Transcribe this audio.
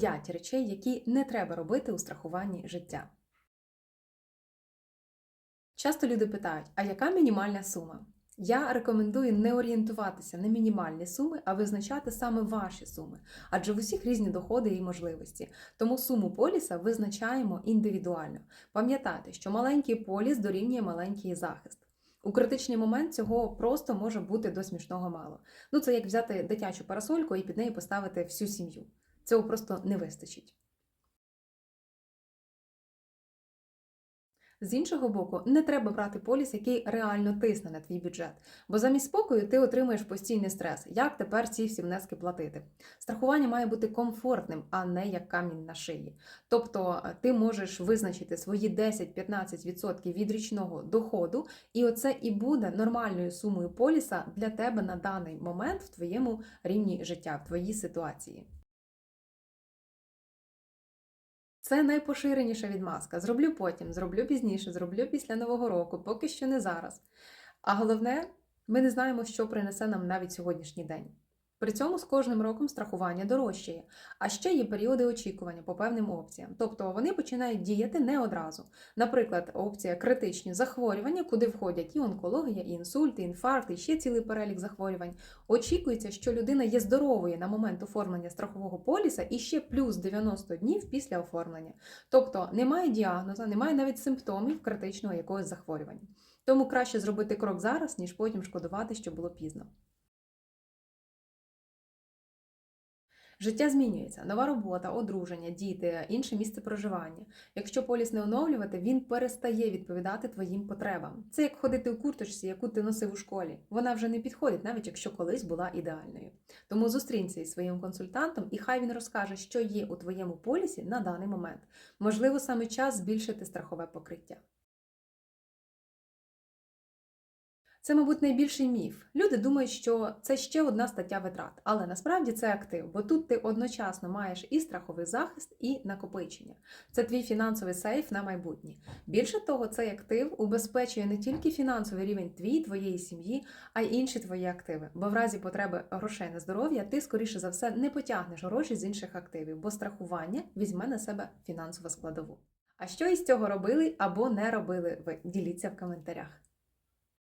5 речей, які не треба робити у страхуванні життя. Часто люди питають, а яка мінімальна сума? Я рекомендую не орієнтуватися на мінімальні суми, а визначати саме ваші суми, адже в усіх різні доходи і можливості. Тому суму поліса визначаємо індивідуально. Пам'ятайте, що маленький поліс дорівнює маленький захист. У критичний момент цього просто може бути до смішного мало. Ну це як взяти дитячу парасольку і під неї поставити всю сім'ю. Цього просто не вистачить. З іншого боку, не треба брати поліс, який реально тисне на твій бюджет, бо замість спокою ти отримуєш постійний стрес. Як тепер ці всі внески платити? Страхування має бути комфортним, а не як камінь на шиї. Тобто е, ти можеш визначити свої 10-15% від річного доходу, і оце і буде нормальною сумою поліса для тебе на даний момент в твоєму рівні життя, в твоїй ситуації. Це найпоширеніша відмазка. Зроблю потім, зроблю пізніше, зроблю після Нового року, поки що не зараз. А головне, ми не знаємо, що принесе нам навіть сьогоднішній день. При цьому з кожним роком страхування дорожчає, а ще є періоди очікування по певним опціям. Тобто вони починають діяти не одразу. Наприклад, опція критичні захворювання, куди входять і онкологія, і інсульт, і інфаркт, і ще цілий перелік захворювань. Очікується, що людина є здоровою на момент оформлення страхового поліса і ще плюс 90 днів після оформлення. Тобто немає діагноза, немає навіть симптомів критичного якогось захворювання. Тому краще зробити крок зараз, ніж потім шкодувати, що було пізно. Життя змінюється, нова робота, одруження, діти, інше місце проживання. Якщо поліс не оновлювати, він перестає відповідати твоїм потребам. Це як ходити у курточці, яку ти носив у школі. Вона вже не підходить, навіть якщо колись була ідеальною. Тому зустрінься із своїм консультантом, і хай він розкаже, що є у твоєму полісі на даний момент. Можливо, саме час збільшити страхове покриття. Це, мабуть, найбільший міф. Люди думають, що це ще одна стаття витрат, але насправді це актив, бо тут ти одночасно маєш і страховий захист, і накопичення. Це твій фінансовий сейф на майбутнє. Більше того, цей актив убезпечує не тільки фінансовий рівень твій, твоєї сім'ї, а й інші твої активи. Бо в разі потреби грошей на здоров'я ти, скоріше за все, не потягнеш гроші з інших активів, бо страхування візьме на себе фінансову складову. А що із цього робили або не робили ви? Діліться в коментарях.